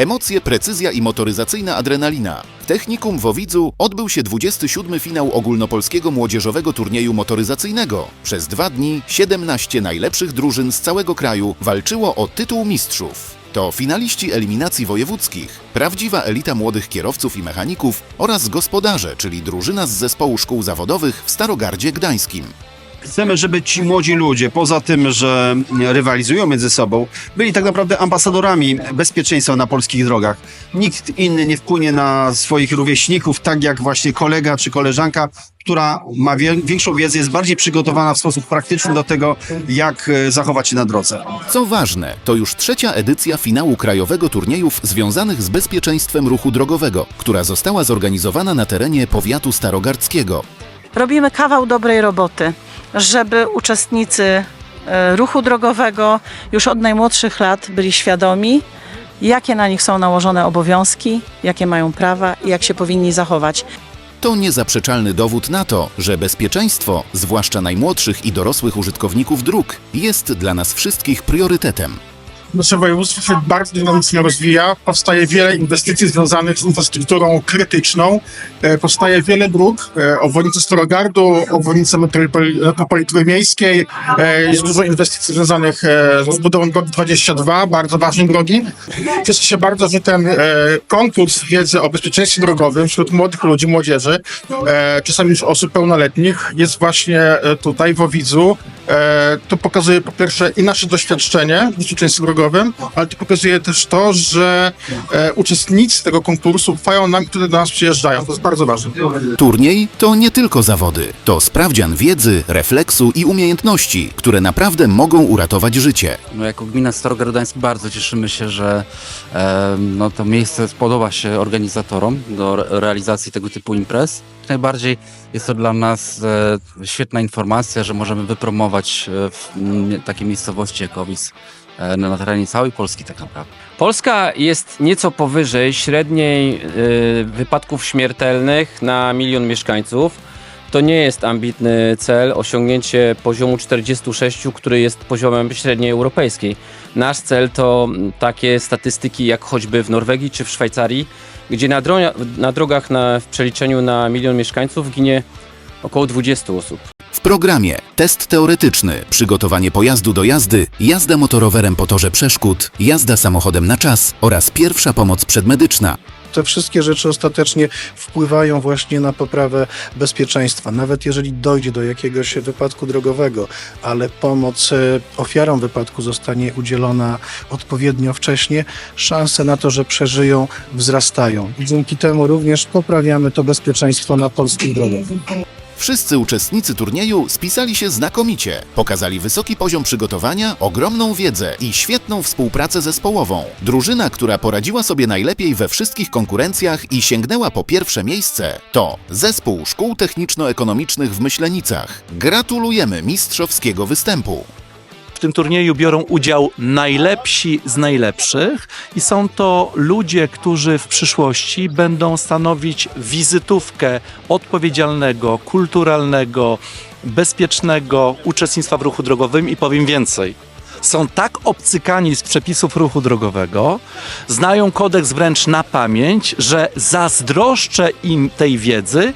Emocje, precyzja i motoryzacyjna adrenalina. W Technikum w Owidzu odbył się 27. finał ogólnopolskiego młodzieżowego turnieju motoryzacyjnego. Przez dwa dni 17 najlepszych drużyn z całego kraju walczyło o tytuł mistrzów. To finaliści eliminacji wojewódzkich, prawdziwa elita młodych kierowców i mechaników oraz gospodarze, czyli drużyna z zespołu szkół zawodowych w Starogardzie Gdańskim. Chcemy, żeby ci młodzi ludzie, poza tym, że rywalizują między sobą, byli tak naprawdę ambasadorami bezpieczeństwa na polskich drogach. Nikt inny nie wpłynie na swoich rówieśników, tak jak właśnie kolega czy koleżanka, która ma większą wiedzę, jest bardziej przygotowana w sposób praktyczny do tego, jak e, zachować się na drodze. Co ważne, to już trzecia edycja finału krajowego turniejów związanych z bezpieczeństwem ruchu drogowego, która została zorganizowana na terenie powiatu starogardzkiego. robimy kawał dobrej roboty, żeby uczestnicy e, ruchu drogowego już od najmłodszych lat byli świadomi, jakie na nich są nałożone obowiązki, jakie mają prawa i jak się powinni zachować. To niezaprzeczalny dowód na to, że bezpieczeństwo, zwłaszcza najmłodszych i dorosłych użytkowników dróg, jest dla nas wszystkich priorytetem. Nasze województwo się bardzo dynamicznie rozwija. Powstaje wiele inwestycji związanych z infrastrukturą krytyczną. E, Powstaje wiele dróg, e, obwodnice Starogardu, obwodnice metropoli- metropolitury miejskiej. E, Jest dużo inwestycji związanych e, z rozbudową drogi 22, bardzo ważnej drogi. Cieszę się bardzo, że ten konkurs wiedzy o bezpieczeństwie drogowym wśród młodych ludzi, młodzieży, czasami już osób pełnoletnich, jest właśnie tutaj w Owidzu. E, To pokazuje po pierwsze i nasze doświadczenie w bezpieczeństwie drogowym, ale to pokazuje też to, że e, uczestnicy tego konkursu ufają nam, którzy do nas przyjeżdżają. To jest bardzo ważne. Turniej to nie tylko zawody, to sprawdzian wiedzy, refleksu i umiejętności, które naprawdę mogą uratować życie. No, jako gmina Starogard Gdańsk bardzo cieszymy się, że e, no, to miejsce spodoba się organizatorom do re- realizacji tego typu imprez. Najbardziej jest to dla nas e, świetna informacja, że możemy wypromować e, w takiej miejscowości jak Owis e, na terenie całej Polski tak naprawdę. Polska jest nieco powyżej średniej y, wypadków śmiertelnych na milion mieszkańców. To nie jest ambitny cel osiągnięcie poziomu 46, który jest poziomem średniej europejskiej. Nasz cel to takie statystyki jak choćby w Norwegii czy w Szwajcarii, gdzie na, dronia, na drogach na, w przeliczeniu na milion mieszkańców ginie około 20 osób. W programie test teoretyczny, przygotowanie pojazdu do jazdy, jazda motorowerem po torze przeszkód, jazda samochodem na czas oraz pierwsza pomoc przedmedyczna. te wszystkie rzeczy ostatecznie wpływają właśnie na poprawę bezpieczeństwa. Nawet jeżeli dojdzie do jakiegoś wypadku drogowego, ale pomoc e, ofiarom wypadku zostanie udzielona odpowiednio wcześnie, szanse na to, że przeżyją, wzrastają. Dzięki temu również poprawiamy to bezpieczeństwo na polskich drogach. Wszyscy uczestnicy turnieju spisali się znakomicie. Pokazali wysoki poziom przygotowania, ogromną wiedzę i świetną współpracę zespołową. Drużyna, która poradziła sobie najlepiej we wszystkich konkurencjach i sięgnęła po pierwsze miejsce, to Zespół Szkół Techniczno-Ekonomicznych w Myślenicach. Gratulujemy mistrzowskiego występu. W tym turnieju biorą udział najlepsi z najlepszych i są to ludzie, którzy w przyszłości będą stanowić wizytówkę odpowiedzialnego, kulturalnego, bezpiecznego uczestnictwa w ruchu drogowym i powiem więcej. Są tak obcykani z przepisów ruchu drogowego, znają kodeks wręcz na pamięć, że zazdroszczę im tej wiedzy.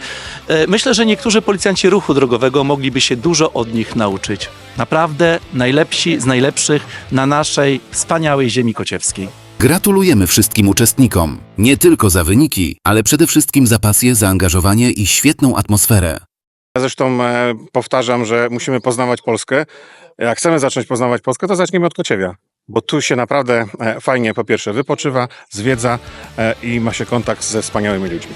E, Myślę, że niektórzy policjanci ruchu drogowego mogliby się dużo od nich nauczyć. Naprawdę najlepsi z najlepszych na naszej wspaniałej ziemi kociewskiej. Gratulujemy wszystkim uczestnikom. Nie tylko za wyniki, ale przede wszystkim za pasję, zaangażowanie i świetną atmosferę. Ja Zresztą e, powtarzam, że musimy poznawać Polskę. Jak chcemy zacząć poznawać Polskę, to zacznijmy od Kociewia. Bo tu się naprawdę e, fajnie po pierwsze wypoczywa, zwiedza e, i ma się kontakt ze wspaniałymi ludźmi.